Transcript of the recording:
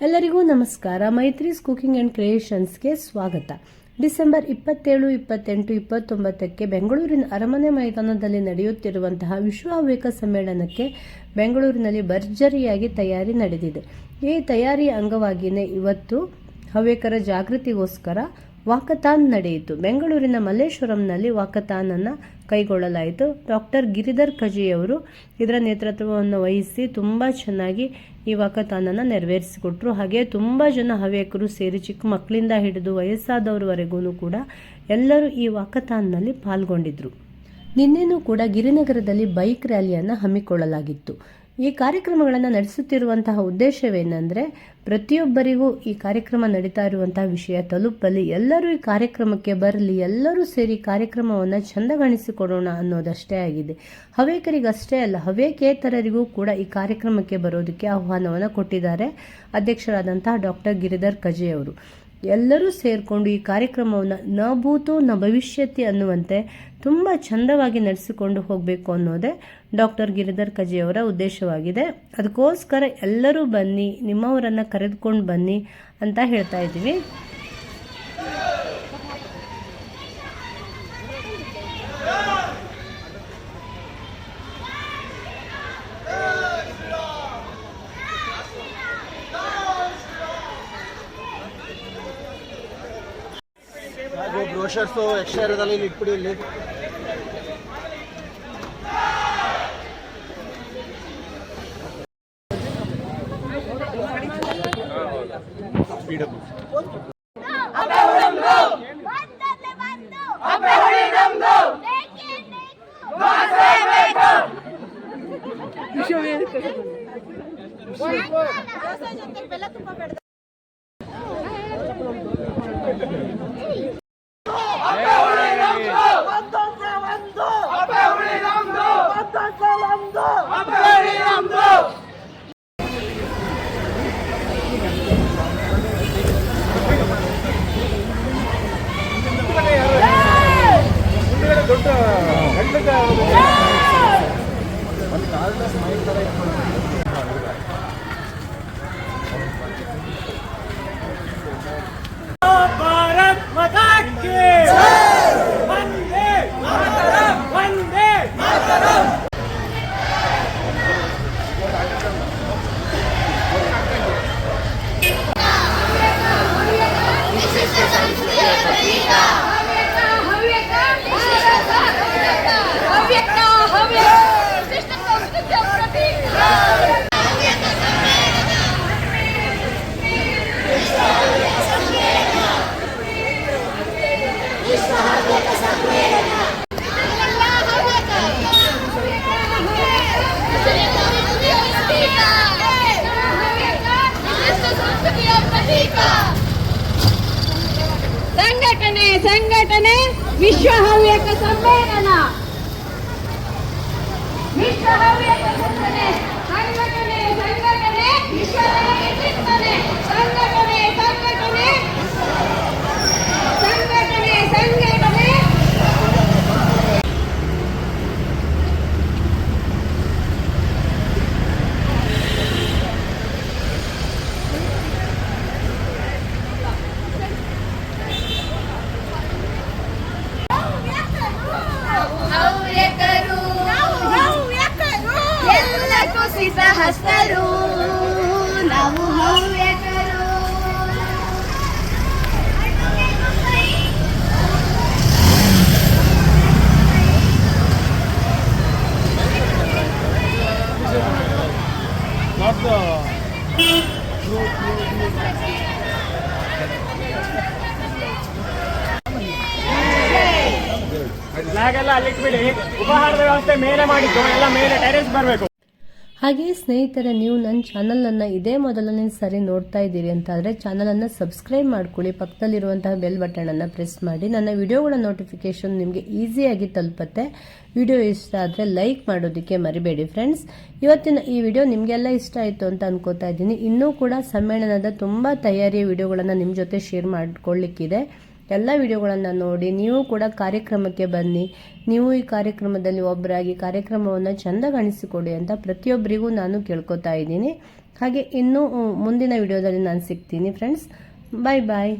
ಎಲ್ಲರಿಗೂ ನಮಸ್ಕಾರ. Maitri's cooking and ಕ್ರಿಯೇಷನ್ಸ್ಗೆ ಸ್ವಾಗತ. ಡಿಸೆಂಬರ್ ಇಪ್ಪತ್ತೇಳು, ಇಪ್ಪತ್ತೆಂಟು, ಇಪ್ಪತ್ತೊಂಬತ್ತಕ್ಕೆ ಬೆಂಗಳೂರಿನ ಅರಮನೆ ಮೈದಾನದಲ್ಲಿ ನಡೆಯುತ್ತಿರುವಂತಹ ವಿಶ್ವ ಹವ್ಯಕ ಸಮ್ಮೇಳನಕ್ಕೆ ಬೆಂಗಳೂರಿನಲ್ಲಿ ಭರ್ಜರಿಯಾಗಿ ತಯಾರಿ ನಡೆದಿದೆ. ಈ ತಯಾರಿಯ ಅಂಗವಾಗಿಯೇ ಇವತ್ತು ಹವ್ಯಕರ ಜಾಗೃತಿಗೋಸ್ಕರ ವಾಕಥಾನ್ ನಡೆಯಿತು. ಬೆಂಗಳೂರಿನ ಮಲ್ಲೇಶ್ವರಂನಲ್ಲಿ ವಾಕಥಾನನ್ನು ಕೈಗೊಳ್ಳಲಾಯಿತು. ಡಾಕ್ಟರ್ ಗಿರಿಧರ್ ಕಜಿಯವರು ಇದರ ನೇತೃತ್ವವನ್ನು ವಹಿಸಿ ತುಂಬ ಚೆನ್ನಾಗಿ ಈ ವಾಕಥಾನನ್ನು ನೆರವೇರಿಸಿಕೊಟ್ರು. ಹಾಗೆ ತುಂಬ ಜನ ಹವ್ಯಕರು ಸೇರಿ ಚಿಕ್ಕ ಮಕ್ಕಳಿಂದ ಹಿಡಿದು ವಯಸ್ಸಾದವರವರೆಗೂ ಕೂಡ ಎಲ್ಲರೂ ಈ ವಾಕಥಾನ್ನಲ್ಲಿ ಪಾಲ್ಗೊಂಡಿದ್ದರು ನಿನ್ನೆನೂ ಕೂಡ ಗಿರಿನಗರದಲ್ಲಿ ಬೈಕ್ ರ್ಯಾಲಿಯನ್ನು ಹಮ್ಮಿಕೊಳ್ಳಲಾಗಿತ್ತು. ಈ ಕಾರ್ಯಕ್ರಮಗಳನ್ನು ನಡೆಸುತ್ತಿರುವಂತಹ ಉದ್ದೇಶವೇನೆಂದರೆ ಪ್ರತಿಯೊಬ್ಬರಿಗೂ ಈ ಕಾರ್ಯಕ್ರಮ ನಡೀತಾ ಇರುವಂತಹ ವಿಷಯ ತಲುಪಲಿ, ಎಲ್ಲರೂ ಈ ಕಾರ್ಯಕ್ರಮಕ್ಕೆ ಬರಲಿ, ಎಲ್ಲರೂ ಸೇರಿ ಕಾರ್ಯಕ್ರಮವನ್ನು ಚಂದಗಾಣಿಸಿಕೊಡೋಣ ಅನ್ನೋದಷ್ಟೇ ಆಗಿದೆ. ಹವೇಕರಿಗಷ್ಟೇ ಅಲ್ಲ ಹವೇಕೇತರರಿಗೂ ಕೂಡ ಈ ಕಾರ್ಯಕ್ರಮಕ್ಕೆ ಬರೋದಕ್ಕೆ ಆಹ್ವಾನವನ್ನು ಕೊಟ್ಟಿದ್ದಾರೆ ಅಧ್ಯಕ್ಷರಾದಂತಹ ಡಾಕ್ಟರ್ ಗಿರಿಧರ್ ಕಜೆ ಅವರು. ಎಲ್ಲರೂ ಸೇರಿಕೊಂಡು ಈ ಕಾರ್ಯಕ್ರಮವನ್ನು ನ ಭೂತೋ, ನ ಭವಿಷ್ಯತಿ ಅನ್ನುವಂತೆ ತುಂಬ ಚಂದವಾಗಿ ನಡೆಸಿಕೊಂಡು ಹೋಗಬೇಕು ಅನ್ನೋದೇ ಡಾಕ್ಟರ್ ಗಿರಿಧರ್ ಕಜಿಯವರ ಉದ್ದೇಶವಾಗಿದೆ. ಅದಕ್ಕೋಸ್ಕರ ಎಲ್ಲರೂ ಬನ್ನಿ, ನಿಮ್ಮವರನ್ನು ಕರೆದುಕೊಂಡು ಬನ್ನಿ ಅಂತ ಹೇಳ್ತಾ ಇದ್ದೀವಿ. ಕ್ರೋಷರ್ಸು ಎಕ್ಸ್ಟ್ರಾ ಇರೋದಲ್ಲ ಇಲ್ಲಿ ಇಟ್ಬಿಡಿ ಇಲ್ಲಿ ಬೆಲ್ಲ ಸಂಘಟನೆ ಸಂಘಟನೆ ವಿಶ್ವ ಹವ್ಯಕ ಸಮ್ಮೇಳನ. ವಿಶ್ವ ಹವ್ಯಕ ಸಂಘಟನೆ ಸಂಘಟನೆ ಸಂಘಟನೆ ವಿಶ್ವದೆಡೆಗೆ ಚಿಂತನೆ ಸಂಘಟನೆ ಸಂಘಟನೆ ಸಂಘಟನೆ ಸಂಘಟನೆ ಹವ್ಯಕರು ಎಲ್ಲ ಕುಸಿತ ಹಸ್ತರು ನಾವು ಫ್ಲಾಗ್ ಎಲ್ಲ ಅಲ್ಲಿಟ್ಬಿಡಿ. ಉಪಹಾರದ ವ್ಯವಸ್ಥೆ ಮೇಲೆ ಮಾಡಿದ್ದು. ಎಲ್ಲ ಮೇಲೆ ಟೆರೆಸ್ ಬರಬೇಕು. ಹಾಗೆಯೇ ಸ್ನೇಹಿತರೆ, ನೀವು ನನ್ನ ಚಾನಲನ್ನು ಇದೇ ಮೊದಲನೇ ಸರಿ ನೋಡ್ತಾ ಇದ್ದೀರಿ ಅಂತಾದರೆ ಚಾನಲನ್ನು ಸಬ್ಸ್ಕ್ರೈಬ್ ಮಾಡ್ಕೊಳ್ಳಿ. ಪಕ್ಕದಲ್ಲಿರುವಂತಹ ಬೆಲ್ ಬಟನನ್ನು ಪ್ರೆಸ್ ಮಾಡಿ. ನನ್ನ ವಿಡಿಯೋಗಳ ನೋಟಿಫಿಕೇಷನ್ ನಿಮಗೆ ಈಸಿಯಾಗಿ ತಲುಪತ್ತೆ. ವಿಡಿಯೋ ಇಷ್ಟ ಆದರೆ ಲೈಕ್ ಮಾಡೋದಕ್ಕೆ ಮರಿಬೇಡಿ ಫ್ರೆಂಡ್ಸ್ ಇವತ್ತಿನ ಈ ವಿಡಿಯೋ ನಿಮಗೆಲ್ಲ ಇಷ್ಟ ಆಯಿತು ಅಂತ ಅನ್ಕೋತಾ ಇದ್ದೀನಿ. ಇನ್ನೂ ಕೂಡ ಸಮ್ಮೇಳನದ ತುಂಬ ತಯಾರಿಯ ವಿಡಿಯೋಗಳನ್ನು ನಿಮ್ಮ ಜೊತೆ ಶೇರ್ ಮಾಡ್ಕೊಳ್ಳಿಕ್ಕಿದೆ. ಎಲ್ಲ ವಿಡಿಯೋಗಳನ್ನು ನೋಡಿ, ನೀವು ಕೂಡ ಕಾರ್ಯಕ್ರಮಕ್ಕೆ ಬನ್ನಿ. ನೀವು ಈ ಕಾರ್ಯಕ್ರಮದಲ್ಲಿ ಒಬ್ಬರಾಗಿ ಕಾರ್ಯಕ್ರಮವನ್ನು ಚೆಂದ ಕಾಣಿಸಿಕೊಡಿ ಅಂತ ಪ್ರತಿಯೊಬ್ಬರಿಗೂ ನಾನು ಕೇಳ್ಕೊತಾ ಇದ್ದೀನಿ. ಹಾಗೆ ಇನ್ನೂ ಮುಂದಿನ ವಿಡಿಯೋದಲ್ಲಿ ನಾನು ಸಿಗ್ತೀನಿ ಫ್ರೆಂಡ್ಸ್ ಬಾಯ್ ಬಾಯ್